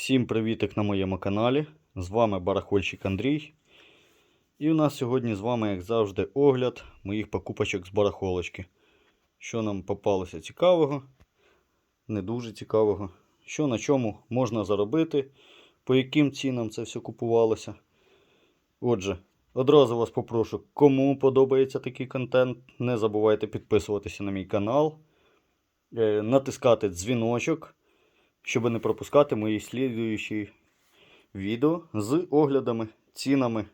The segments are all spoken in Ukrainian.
Всім привітик на моєму каналі. З вами Барахольщик Андрій. І у нас сьогодні з вами, як завжди, огляд моїх покупочок з барахолочки. Що нам попалося цікавого, не дуже цікавого. Що на чому можна заробити, по яким цінам це все купувалося. Отже, одразу вас попрошу, кому подобається такий контент, не забувайте підписуватися на мій канал, е, натискати дзвіночок щоб не пропускати мої слідуючі відео з оглядами, цінами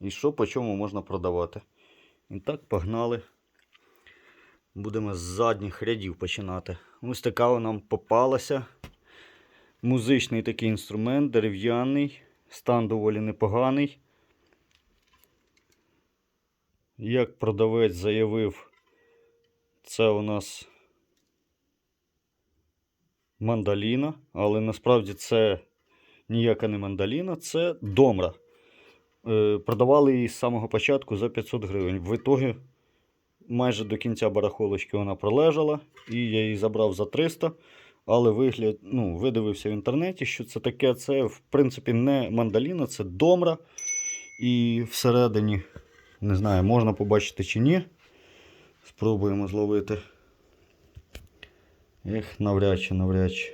і що по чому можна продавати. І так, погнали. Будемо з задніх рядів починати. Ось така нам попалася. Музичний такий інструмент, дерев'яний, стан доволі непоганий. Як продавець заявив, це у нас мандаліна, але насправді це ніяка не мандаліна, це домра. Е, продавали її з самого початку за 500 гривень. В ітогі майже до кінця барахолочки вона пролежала, і я її забрав за 300. Але вигляд, ну, видивився в інтернеті, що це таке. Це, в принципі, не мандаліна, це домра. І всередині, не знаю, можна побачити чи ні. Спробуємо зловити. Ех, навряд чи, навряд чи.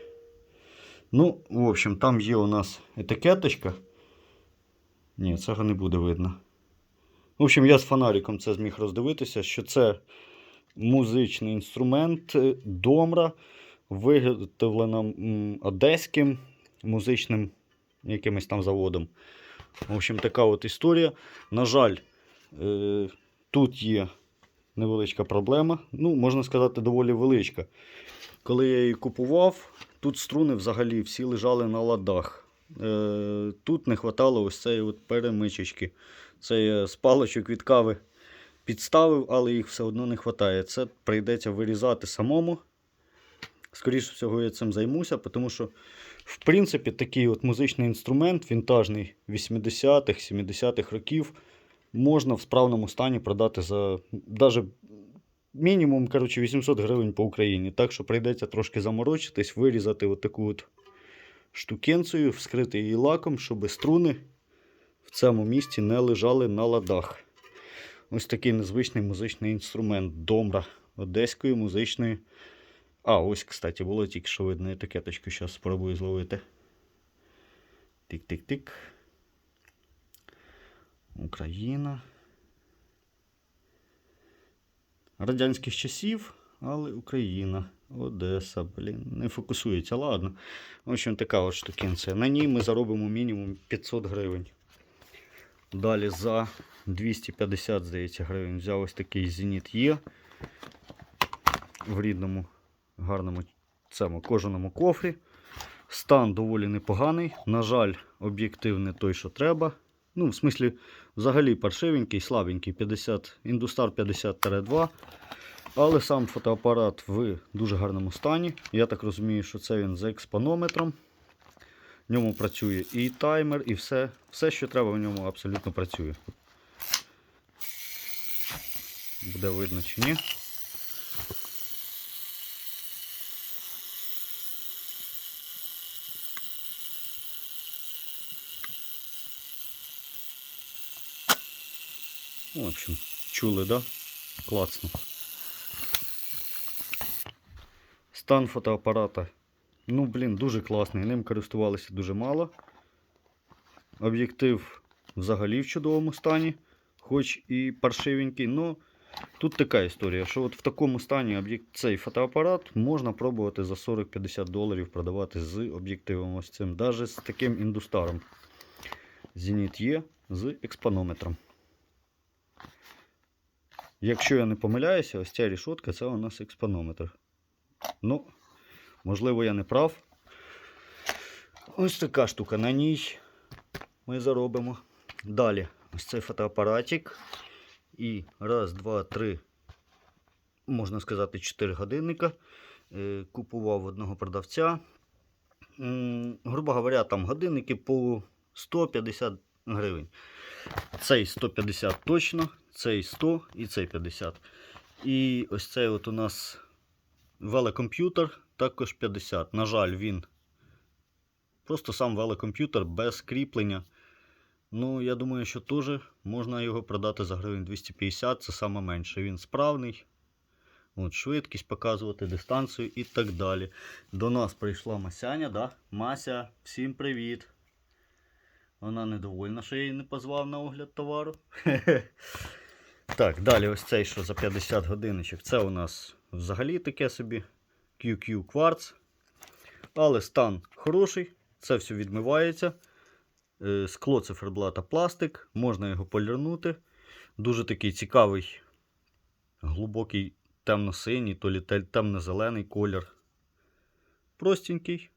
Ну, в общем, там є у нас етикеточка. Ні, цього не буде видно. В общем, я з фонариком це зміг роздивитися, що це музичний інструмент е, домра, виготовлена одеським музичним якимось там заводом. В общем, така от історія. На жаль, е, тут є невеличка проблема. Ну, можна сказати, доволі величка. Коли я її купував, тут струни взагалі всі лежали на ладах. Е, Тут не вистачало ось цієї от перемичечки. Це я з паличок від кави підставив, але їх все одно не вистачає. Це прийдеться вирізати самому. Скоріше всього, я цим займуся, тому що, в принципі, такий от музичний інструмент, вінтажний 80-х, 70-х років, можна в справному стані продати за навіть мінімум коротше, 800 гривень по Україні. Так що прийдеться трошки заморочитись, вирізати отаку от штукенцію, вскрити її лаком, щоб струни в цьому місці не лежали на ладах. Ось такий незвичний музичний інструмент домра одеської музичної. А, ось, кстати, було тільки що видно етикеточку. Зараз спробую зловити. Тик-тик-тик. Україна. радянських часів, але Україна, Одеса, блін, не фокусується, ладно. В общем, така от штукенція. На ній ми заробимо мінімум 500 гривень. Далі за 250, здається, гривень. Взяв ось такий Зеніт Є в рідному, гарному цьому кожаному кофрі. Стан доволі непоганий. На жаль, об'єктив не той, що треба. Ну, в смислі, взагалі паршивенький, слабенький 50, Industar 50-2. Але сам фотоапарат в дуже гарному стані. Я так розумію, що це він з експонометром. В ньому працює і таймер, і все, все, що треба в ньому абсолютно працює. Буде видно чи ні. В общем, чули, да? Класно. Стан фотоапарата. Ну, блін, дуже класний. Ним користувалися дуже мало. Об'єктив взагалі в чудовому стані, хоч і паршивенький. Ну, тут така історія, що от в такому стані цей фотоапарат можна пробувати за 40-50 доларів продавати з об'єктивом ось цим, навіть з таким індустаром. Зеніт є з експонометром. Якщо я не помиляюся, ось ця рішотка це у нас експонометр. Ну, можливо, я не прав. Ось така штука на ній ми заробимо. Далі ось цей фотоапаратик. І раз, два, три, можна сказати, 4 годинника. Е, Купував одного продавця. Грубо говоря, там годинники по 150 гривень. Цей 150 точно, цей 100 і цей 50. І ось цей от у нас велокомп'ютер також 50. На жаль, він Просто сам велокомп'ютер без кріплення. Ну, я думаю, що теж можна його продати за гривень 250, це саме менше. Він справний. От, швидкість показувати, дистанцію і так далі. До нас прийшла Масяня, да? Мася, всім привіт. Вона недовольна, що я її не позвав на огляд товару. Так, далі ось цей, що за 50 годиночок. Це у нас взагалі таке собі QQ кварц. Але стан хороший, це все відмивається. Е, Скло циферблата пластик, можна його полірнути. Дуже такий цікавий, глибокий темно-синій, то лі темно-зелений колір. Простенький,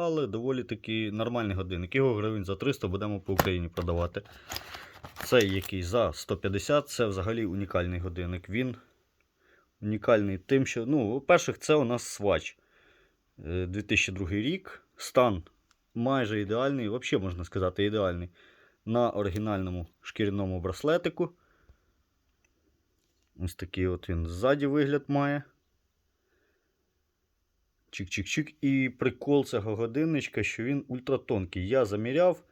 але доволі таки нормальний годинник. Його гривень за 300 будемо по Україні продавати. Цей який за 150 це взагалі унікальний годинник. Він унікальний тим, що, ну, по-перше, це у нас свач. Е, 2002 рік. Стан майже ідеальний, взагалі можна сказати, ідеальний. На оригінальному шкіряному браслетику. Ось такий от він ззаді вигляд має. Чик-чик-чик. І прикол цього годинничка, що він ультратонкий. Я заміряв,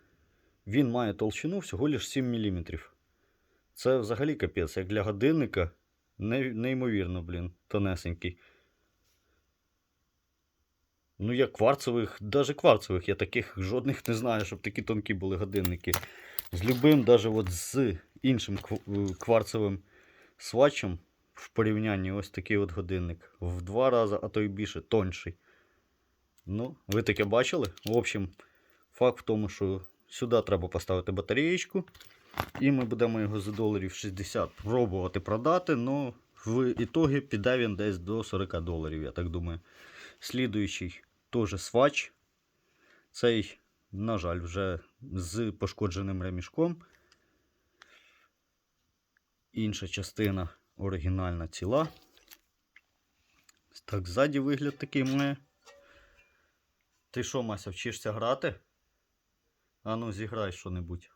він має толщину всього лише 7 мм. Це взагалі капець, як для годинника. Не- Неймовірно, блін, тонесенький. Ну, я кварцевих, навіть кварцевих, я таких жодних не знаю, щоб такі тонкі були годинники. З любим, навіть от з іншим кварцевим свачем в порівнянні ось такий от годинник. В два рази, а то й більше, тонший. Ну, ви таке бачили? В общем, факт в тому, що сюди треба поставити батареєчку. І ми будемо його за доларів 60 пробувати продати. але в ітогі піде він десь до 40 доларів, я так думаю. Слідуючий теж свач. Цей, на жаль, вже з пошкодженим ремішком. Інша частина оригінальна ціла. Так, ззаді вигляд такий має. Ти що, Мася, вчишся грати? Ану, зіграй що-небудь.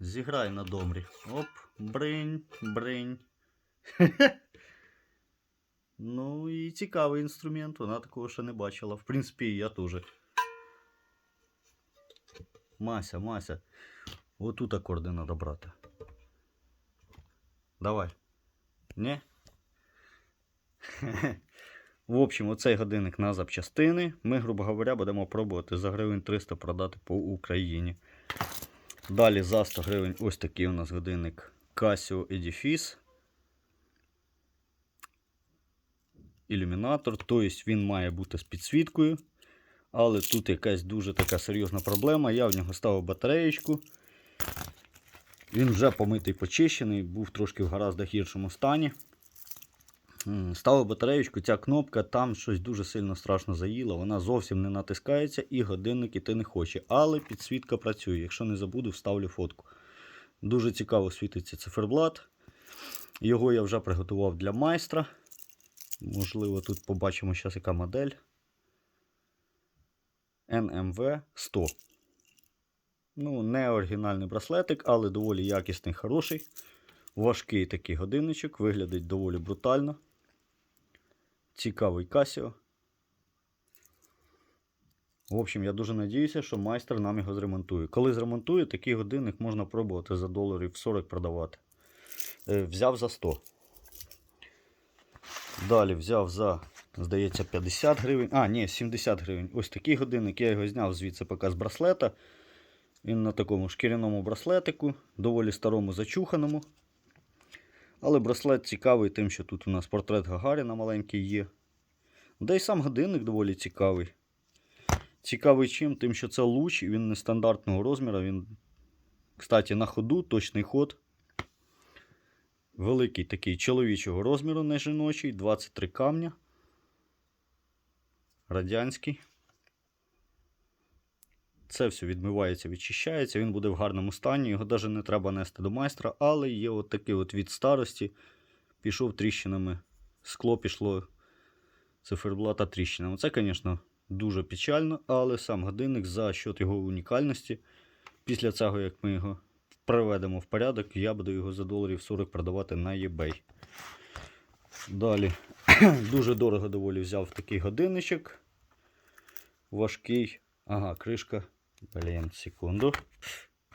Зіграй на домрі. Оп, бринь, бринь. Ну і цікавий інструмент, вона такого ще не бачила. В принципі, я теж. Мася, Мася. Отут акорди треба брати. Давай. Не? В общем, оцей годинник на запчастини. Ми, грубо говоря, будемо пробувати за гривень 300 продати по Україні. Далі за 100 гривень ось такий у нас годинник Casio Edifice. Ілюмінатор, тобто він має бути з підсвіткою. Але тут якась дуже така серйозна проблема. Я в нього ставив батареєчку. Він вже помитий почищений, був трошки в гаразд гіршому стані. Ставив батареєчку, ця кнопка там щось дуже сильно страшно заїла. Вона зовсім не натискається і годинник іти не хоче. Але підсвітка працює. Якщо не забуду, вставлю фотку. Дуже цікаво світиться циферблат. Його я вже приготував для майстра. Можливо, тут побачимо зараз яка модель. NMV 100. Ну, не оригінальний браслетик, але доволі якісний, хороший. Важкий такий годинничок, виглядить доволі брутально. Цікавий Casio. В общем, я дуже надіюся, що майстер нам його зремонтує. Коли зремонтує, такий годинник можна пробувати за доларів 40 продавати. Е, взяв за 100. Далі взяв за, здається, 50 гривень. А, ні, 70 гривень. Ось такий годинник. Я його зняв звідси поки з браслета. Він на такому шкіряному браслетику, доволі старому зачуханому. Але браслет цікавий тим, що тут у нас портрет Гагаріна маленький є. Да й сам годинник доволі цікавий. Цікавий чим? Тим, що це луч, і він нестандартного розміру. Він, кстати, на ходу, точний ход. Великий такий чоловічого розміру, не жіночий, 23 камня. Радянський. Це все відмивається, відчищається, він буде в гарному стані, його навіть не треба нести до майстра, але є от такий от від старості. Пішов тріщинами. Скло пішло циферблата тріщинами. Це, звісно, дуже печально, але сам годинник за счет його унікальності. Після цього, як ми його приведемо в порядок, я буду його за доларів 40 продавати на eBay. Далі, дуже дорого доволі взяв такий годинничок. важкий. Ага, кришка. Блін, секунду.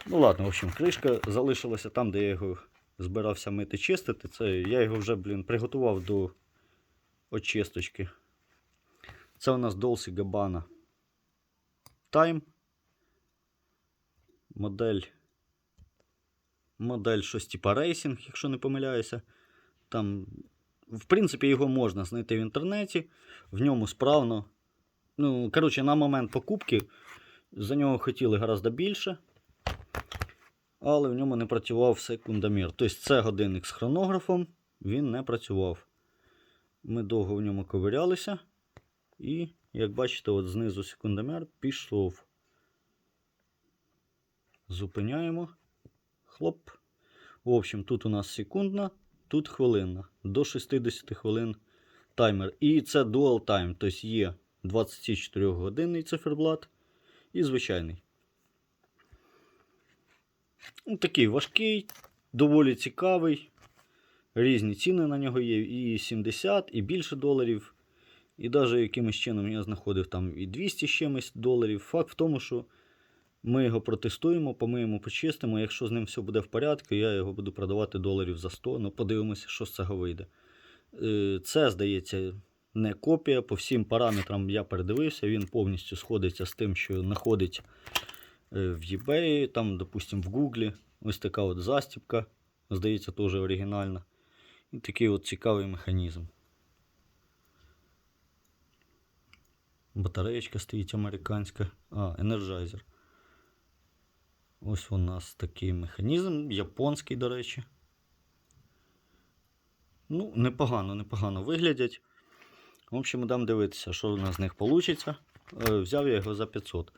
Ну ладно, в общем, кришка залишилася там, де я його збирався мити чистити. Це я його вже, блін, приготував до очисточки. Це у нас Dolce Gabbana Time. Модель. Модель щось типа рейсінг, якщо не помиляюся. Там, в принципі, його можна знайти в інтернеті. В ньому справно. Ну, коротше, на момент покупки за нього хотіли гораздо більше. Але в ньому не працював секундомір. Тобто це годинник з хронографом, він не працював. Ми довго в ньому ковирялися. І, як бачите, от знизу секундомер пішов. Зупиняємо. Хлоп. В общем, тут у нас секундна, тут хвилинна. До 60 хвилин таймер. І це dual time, тобто є 24 годинний циферблат і звичайний. Ну, такий важкий, доволі цікавий. Різні ціни на нього є. І 70, і більше доларів. І навіть якимось чином я знаходив там і 200 з чимось доларів. Факт в тому, що ми його протестуємо, помиємо, почистимо. Якщо з ним все буде в порядку, я його буду продавати доларів за 100. Ну, подивимося, що з цього вийде. Е, Це, здається, не копія. По всім параметрам я передивився. Він повністю сходиться з тим, що знаходить е, в eBay, там, допустим, в Google. Ось така от застібка. Здається, теж оригінальна. І такий от цікавий механізм. Батареєчка стоїть американська. А, енерджайзер. Ось у нас такий механізм, японський, до речі. Ну, непогано, непогано виглядять. В общем, дам дивитися, що у нас з них вийде. Взяв я його за 500.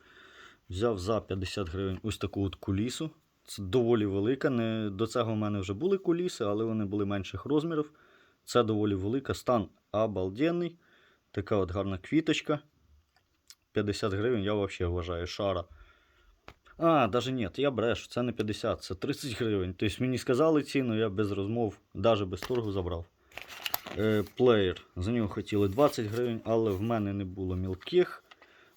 Взяв за 50 гривень ось таку от кулісу. Це доволі велика. Не, до цього в мене вже були куліси, але вони були менших розмірів. Це доволі велика. Стан обалденний. Така от гарна квіточка. 50 гривень, я взагалі вважаю шара. А, даже ні, я брешу, це не 50, це 30 гривень. Тобто мені сказали ціну, я без розмов, навіть без торгу забрав. Е, плеєр. За нього хотіли 20 гривень, але в мене не було мілких.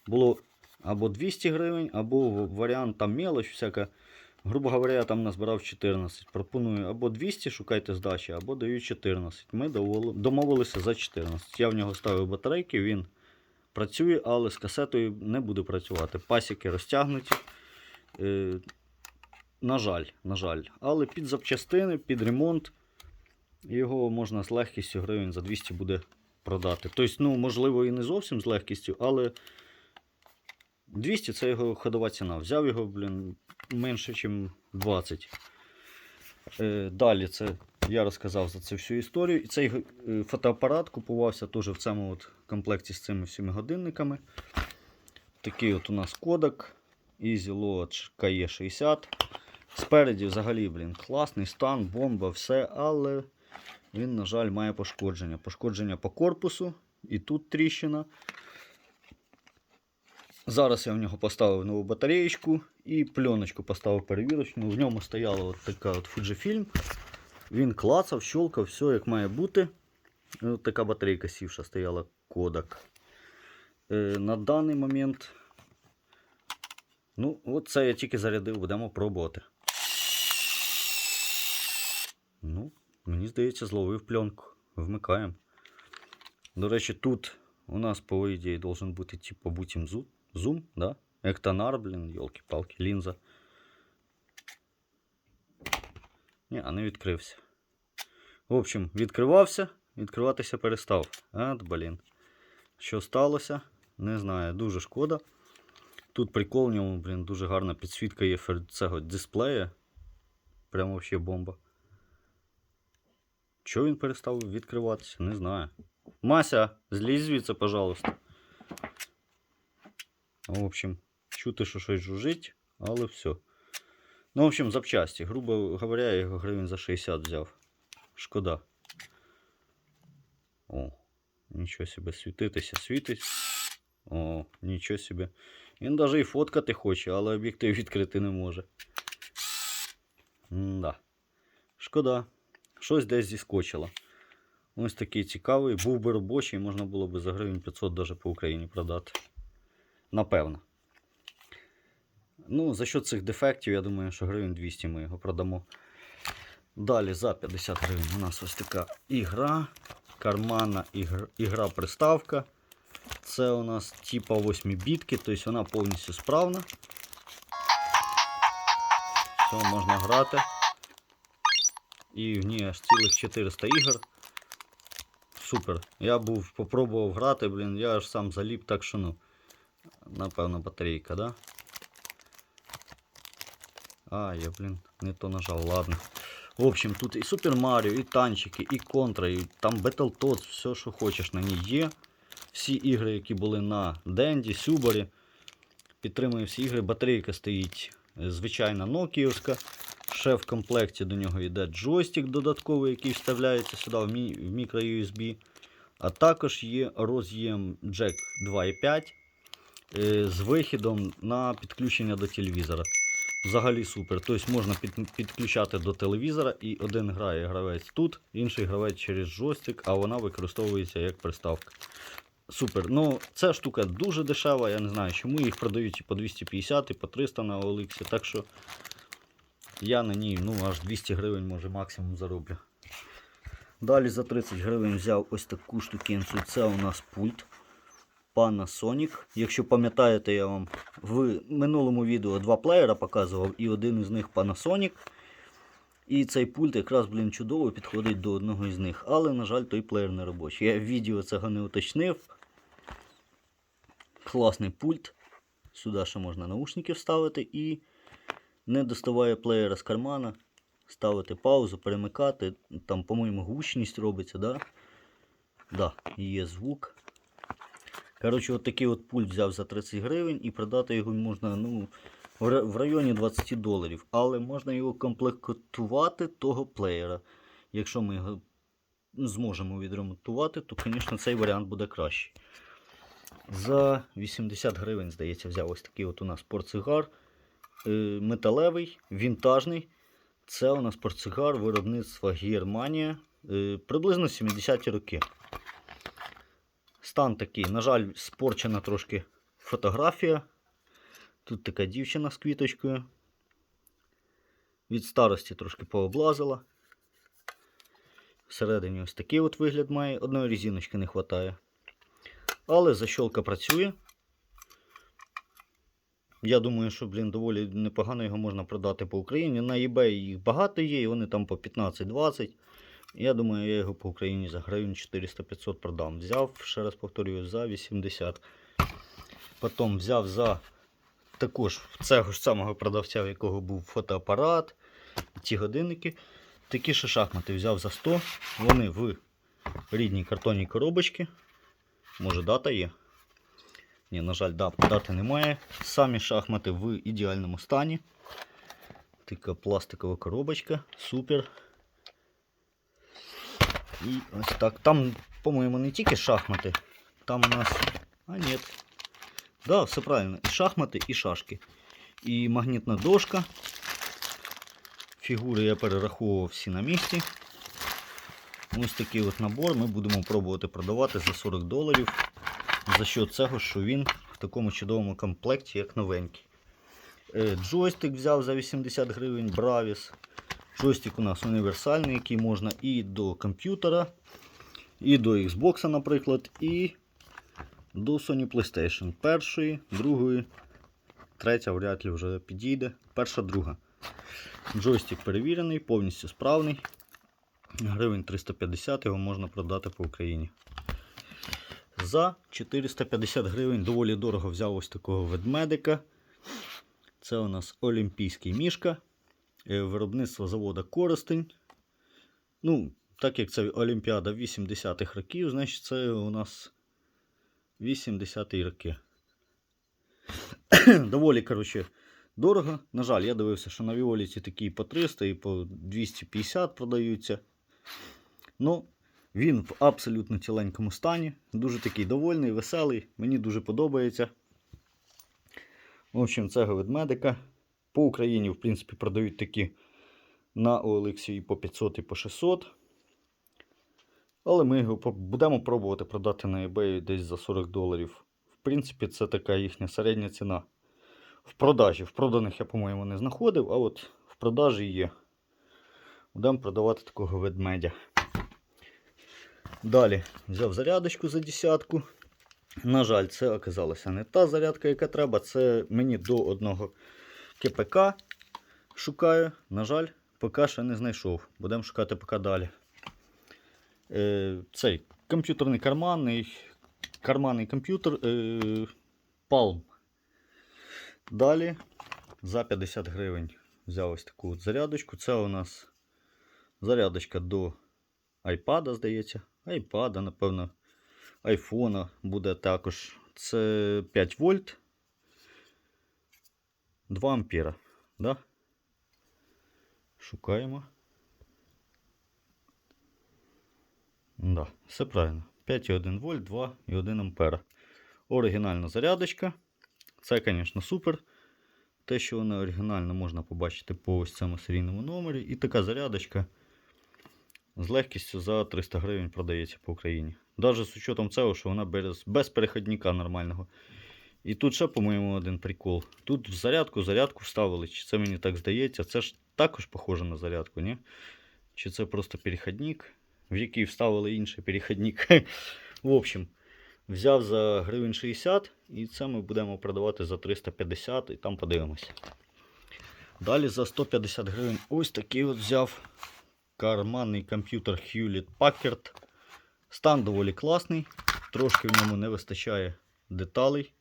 Було або 200 гривень, або варіант там мелоч всяка. Грубо говоря, я там назбирав 14. Пропоную або 200 шукайте здачі, або даю 14. Ми домовилися за 14. Я в нього ставив батарейки, він працює, але з касетою не буде працювати. Пасіки розтягнуті. Е, на жаль, на жаль. Але під запчастини, під ремонт його можна з легкістю гривень за 200 буде продати. Тобто, ну, можливо, і не зовсім з легкістю, але 200 це його ходова ціна. Взяв його, блін, менше, ніж 20. Е, далі це я розказав за цю всю історію. І цей е, фотоапарат купувався теж в цьому от комплекті з цими всіми годинниками. Такий от у нас кодек. Easy Load KE60. Спереді взагалі, блін, класний стан, бомба, все, але він, на жаль, має пошкодження. Пошкодження по корпусу, і тут тріщина. Зараз я в нього поставив нову батареєчку і пленочку поставив перевірочну. В ньому стояла от така от Fujifilm. Він клацав, щолкав, все як має бути. От така батарейка сівша стояла Kodak. Е, на даний момент. Ну, от це я тільки зарядив, будемо пробувати. Ну, мені здається, зловив пленку. Вмикаємо. До речі, тут у нас, по ідеї, должен бути типу бутім зу- зум, да? Ектонар, блін, йолки-палки, лінза. Ні, а не відкрився. В общем, відкривався, відкриватися перестав. От, блін. Що сталося? Не знаю, дуже шкода. Тут прикол в ньому, блін, дуже гарна підсвітка є цього дисплея. Прямо вообще бомба. Чого він перестав відкриватися? Не знаю. Мася, злізь звідси, пожалуйста. В общем, чути, що щось жужить, але все. Ну, в общем, запчасті. Грубо говоря, я його гривень за 60 взяв. Шкода. О, нічого собі, світитися світить. О, нічого собі. Він навіть і фоткати хоче, але об'єктив відкрити не може. Да. Шкода. Щось десь зіскочило. Ось такий цікавий. Був би робочий, можна було б за гривень 500 навіть по Україні продати. Напевно. Ну, за счет цих дефектів, я думаю, що гривень 200 ми його продамо. Далі за 50 гривень у нас ось така ігра. Карманна ігр, ігра приставка. Це у нас типа 8 бітки, тобто вона повністю справна. Все, можна грати. І в ній аж цілих 400 ігор. Супер. Я був, попробував грати, блін, я аж сам заліп, так що ну. Напевно, батарейка, да? А, я, блін, не то нажав, ладно. В общем, тут і Супер Маріо, і танчики, і контра, і там Battletoads, все, що хочеш на ній є. Всі ігри, які були на Денді, Сюборі. Підтримує всі ігри. Батарейка стоїть звичайна нокіївська. Ще в комплекті до нього йде джойстик додатковий, який вставляється сюди в, мі в мікро USB. А також є роз'єм Jack 2.5 е, з вихідом на підключення до телевізора. Взагалі супер. Тобто можна під, підключати до телевізора і один грає гравець тут, інший гравець через джойстик, а вона використовується як приставка. Супер. Ну, ця штука дуже дешева, я не знаю, чому їх продають і по 250, і по 300 на OLX, так що я на ній ну, аж 200 гривень може максимум зароблю. Далі за 30 гривень взяв ось таку штукенцю. Це у нас пульт Panasonic. Якщо пам'ятаєте, я вам в минулому відео два плеєра показував, і один із них Panasonic. І цей пульт якраз, блін, чудово підходить до одного із них. Але, на жаль, той плеєр не робочий. Я в відео цього не уточнив. Класний пульт. Сюди ще можна наушники вставити і не доставає плеєра з кармана. Ставити паузу, перемикати. Там, по-моєму, гучність робиться, да? Да, є звук. Коротше, от такий от пульт взяв за 30 гривень і продати його можна ну, в районі 20 доларів. Але можна його комплектувати того плеєра. Якщо ми його зможемо відремонтувати, то, звісно, цей варіант буде кращий. За 80 гривень, здається, взяв ось такий от у нас портсигар. Е, металевий, вінтажний. Це у нас портсигар виробництва Германія. Е, приблизно 70-ті роки. Стан такий, на жаль, спорчена трошки фотографія. Тут така дівчина з квіточкою. Від старості трошки пооблазила. Всередині ось такий от вигляд має. Одної різиночки не вистачає. Але защолка працює. Я думаю, що, блін, доволі непогано його можна продати по Україні. На eBay їх багато є, і вони там по 15-20. Я думаю, я його по Україні за гривень 400-500 продам. Взяв, ще раз повторюю, за 80. Потім взяв за також цього ж самого продавця, в якого був фотоапарат, ці годинники. Такі ще шахмати взяв за 100. Вони в рідній картонній коробочці. Може дата є? Ні, на жаль, да, дати немає. Самі шахмати в ідеальному стані. Така пластикова коробочка. Супер. І ось так. Там, по-моєму, не тільки шахмати. Там у нас. А, ні. Да, все правильно. І шахмати, і шашки. І магнітна дошка. Фігури я перераховував всі на місці. Ось такий от набор ми будемо пробувати продавати за 40 доларів. За що цього, що він в такому чудовому комплекті, як новенький. Е, Джойстик взяв за 80 гривень Bravis. Джойстик у нас універсальний, який можна і до комп'ютера, і до Xbox, наприклад, і до Sony PlayStation. Першої, другої, третя вряд ли вже підійде. Перша, друга. Джойстик перевірений, повністю справний. Гривень 350 його можна продати по Україні. За 450 гривень доволі дорого взяв ось такого ведмедика. Це у нас олімпійський мішка. Е, Виробництво заводу Коростень. Ну, так як це Олімпіада 80-х років, значить це у нас 80-ті роки. Доволі, коротше, дорого. На жаль, я дивився, що на Віоліці такі по 300 і по 250 продаються. Ну, він в абсолютно ціленькому стані. Дуже такий довольний, веселий. Мені дуже подобається. В общем, цього ведмедика. По Україні, в принципі, продають такі на OLX і по 500, і по 600. Але ми його будемо пробувати продати на eBay десь за 40 доларів. В принципі, це така їхня середня ціна. В продажі. В проданих я, по-моєму, не знаходив, а от в продажі є. Будемо продавати такого ведмедя. Далі взяв зарядочку за десятку. На жаль, це оказалася не та зарядка, яка треба. Це мені до одного КПК шукаю. На жаль, поки ще не знайшов. Будемо шукати поки далі. Е, цей комп'ютерний карманний, карманний комп'ютер е, Palm. Далі за 50 гривень взяв ось таку от зарядочку. Це у нас зарядочка до iPad, здається. iPad, напевно, айфона буде також. Це 5 вольт. 2 ампера. Да? Шукаємо. Да, все правильно. 5,1 вольт, 2,1 ампера. Оригінальна зарядочка. Це, звісно, супер. Те, що вона оригінальна, можна побачити по ось цьому серійному номері. І така зарядочка з легкістю за 300 гривень продається по Україні. Навіть з учетом цього, що вона без, без переходника нормального. І тут ще, по-моєму, один прикол. Тут в зарядку зарядку вставили. Чи це мені так здається? Це ж також похоже на зарядку, ні? Чи це просто переходник, в який вставили інший переходник. В общем, взяв за гривень 60 і це ми будемо продавати за 350 і там подивимося. Далі за 150 гривень ось такий от взяв карманний комп'ютер Hewlett Packard. Стан доволі класний, трошки в ньому не вистачає деталей.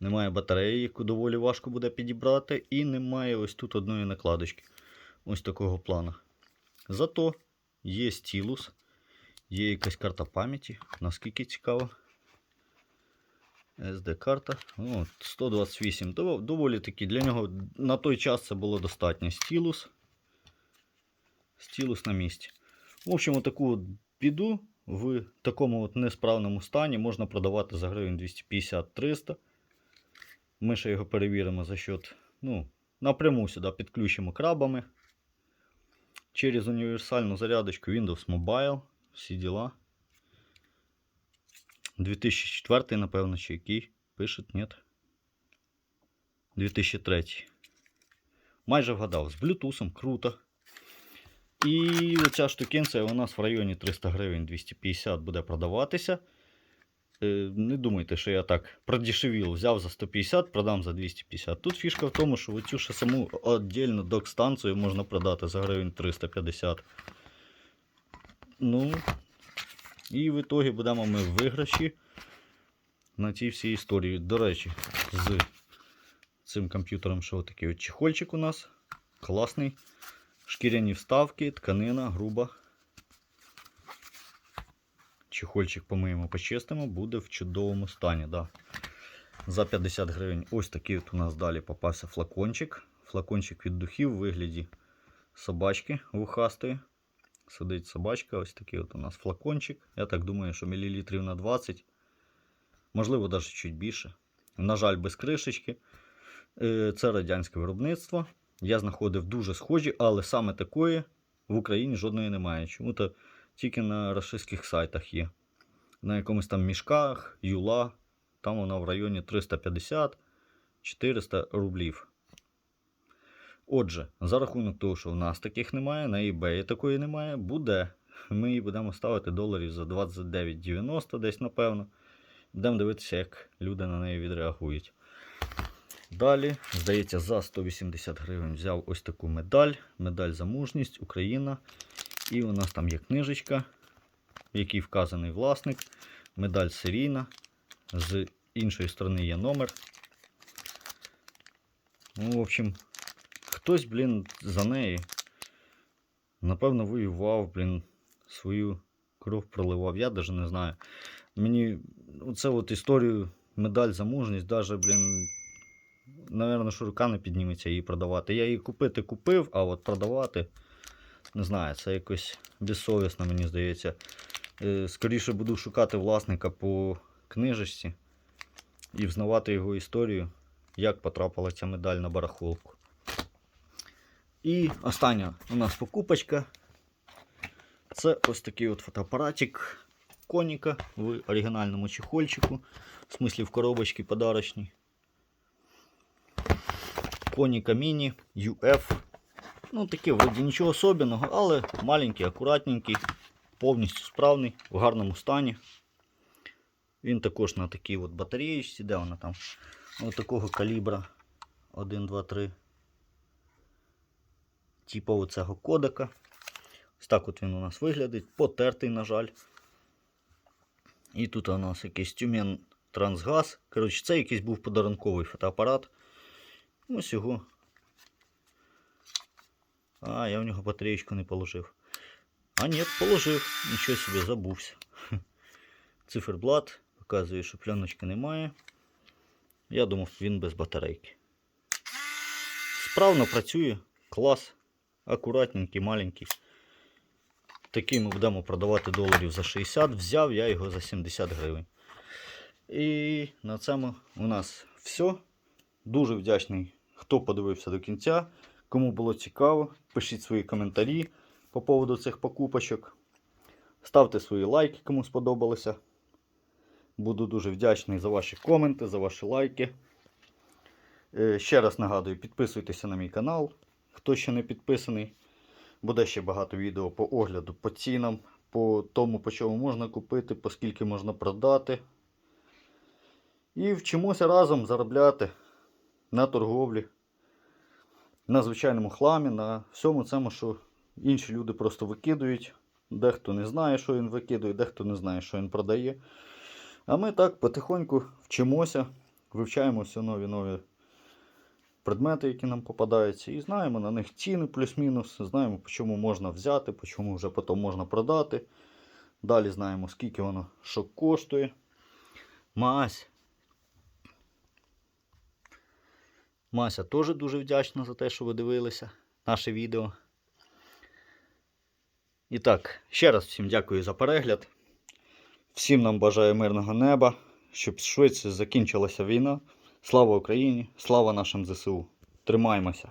Немає батареї, яку доволі важко буде підібрати, і немає ось тут одної накладочки. Ось такого плану. Зато є стілус, є якась карта пам'яті, наскільки цікаво. SD-карта. О, 128. Доволі таки для нього на той час це було достатньо. Стілус. Стілус на місці. В общем, отаку от біду в такому от несправному стані можна продавати за гривень 250-300. Ми ще його перевіримо за счет, ну, напряму сюди підключимо крабами. Через універсальну зарядочку Windows Mobile. Всі діла. 2004, напевно, чи який. Пишуть, ні. 2003. Майже вгадав. З Bluetooth, круто. І оця штукенція у нас в районі 300 гривень 250 буде продаватися. Е, Не думайте, що я так продешевів, взяв за 150, продам за 250. Тут фішка в тому, що оцю ще саму віддільну док-станцію можна продати за гривень 350. Ну, і в ітогі будемо ми виграші на цій всій історії. До речі, з цим комп'ютером, що такий от чехольчик у нас. Класний. Шкіряні вставки, тканина, груба. Чехольчик помиємо, почистимо, буде в чудовому стані. Да. За 50 гривень. Ось такий от у нас далі попався флакончик. Флакончик від духів у вигляді собачки вухастої. Сидить собачка, ось такий от у нас флакончик. Я так думаю, що мілілітрів на 20. Можливо, навіть чуть більше. На жаль, без кришечки. Е, Це радянське виробництво. Я знаходив дуже схожі, але саме такої в Україні жодної немає. Чому-то тільки на рашистських сайтах є. На якомусь там мішках, юла. Там вона в районі 350-400 рублів. Отже, за рахунок того, що в нас таких немає, на eBay такої немає, буде. Ми її будемо ставити доларів за 29,90 десь, напевно. Будемо дивитися, як люди на неї відреагують. Далі, здається, за 180 гривень взяв ось таку медаль. Медаль за мужність, Україна. І у нас там є книжечка, в якій вказаний власник. Медаль серійна. З іншої сторони є номер. Ну, в общем, хтось, блін, за неї, напевно, воював, блін, свою кров проливав. Я навіть не знаю. Мені оце от історію медаль за мужність, даже, блін, Наверно, що рука не підніметься її продавати. Я її купити купив, а от продавати, не знаю, це якось безсовісно, мені здається. Е, Скоріше буду шукати власника по книжечці і взнавати його історію, як потрапила ця медаль на барахолку. І остання у нас покупочка. Це ось такий от фотоапаратик коніка в оригінальному чехольчику. В смислі в коробочці подарочній. Коніка Міні UF. Ну, таке вроді нічого особенного, але маленький, акуратненький, повністю справний, в гарному стані. Він також на такій от батареєчці, де вона там? Ось такого калібра 1, 2, 3. Типу оцього кодека. Ось так от він у нас виглядить. Потертий, на жаль. І тут у нас якийсь тюмен трансгаз. Коротше, це якийсь був подарунковий фотоапарат. Ось його. А, я в нього батареєчку не положив. А ні, положив. Нічого собі забувся. Циферблат. Показує, що пленочки немає. Я думав, він без батарейки. Справно працює. Клас. Акуратненький, маленький. Такий ми будемо продавати доларів за 60. Взяв я його за 70 гривень. І на цьому у нас все. Дуже вдячний, хто подивився до кінця. Кому було цікаво, пишіть свої коментарі по поводу цих покупочок. Ставте свої лайки, кому сподобалося. Буду дуже вдячний за ваші коменти, за ваші лайки. Е, Ще раз нагадую, підписуйтеся на мій канал, хто ще не підписаний. Буде ще багато відео по огляду, по цінам, по тому, по чому можна купити, по скільки можна продати. І вчимося разом заробляти на торговлі, на звичайному хламі, на всьому цьому, що інші люди просто викидують. Дехто не знає, що він викидує, дехто не знає, що він продає. А ми так потихоньку вчимося, вивчаємо все нові нові предмети, які нам попадаються, і знаємо на них ціни плюс-мінус, знаємо, по чому можна взяти, по чому вже потім можна продати. Далі знаємо, скільки воно що коштує. Мась. Мася теж дуже вдячна за те, що ви дивилися наше відео. І так, ще раз всім дякую за перегляд. Всім нам бажаю мирного неба, щоб швидше закінчилася війна. Слава Україні! Слава нашим ЗСУ! Тримаймося!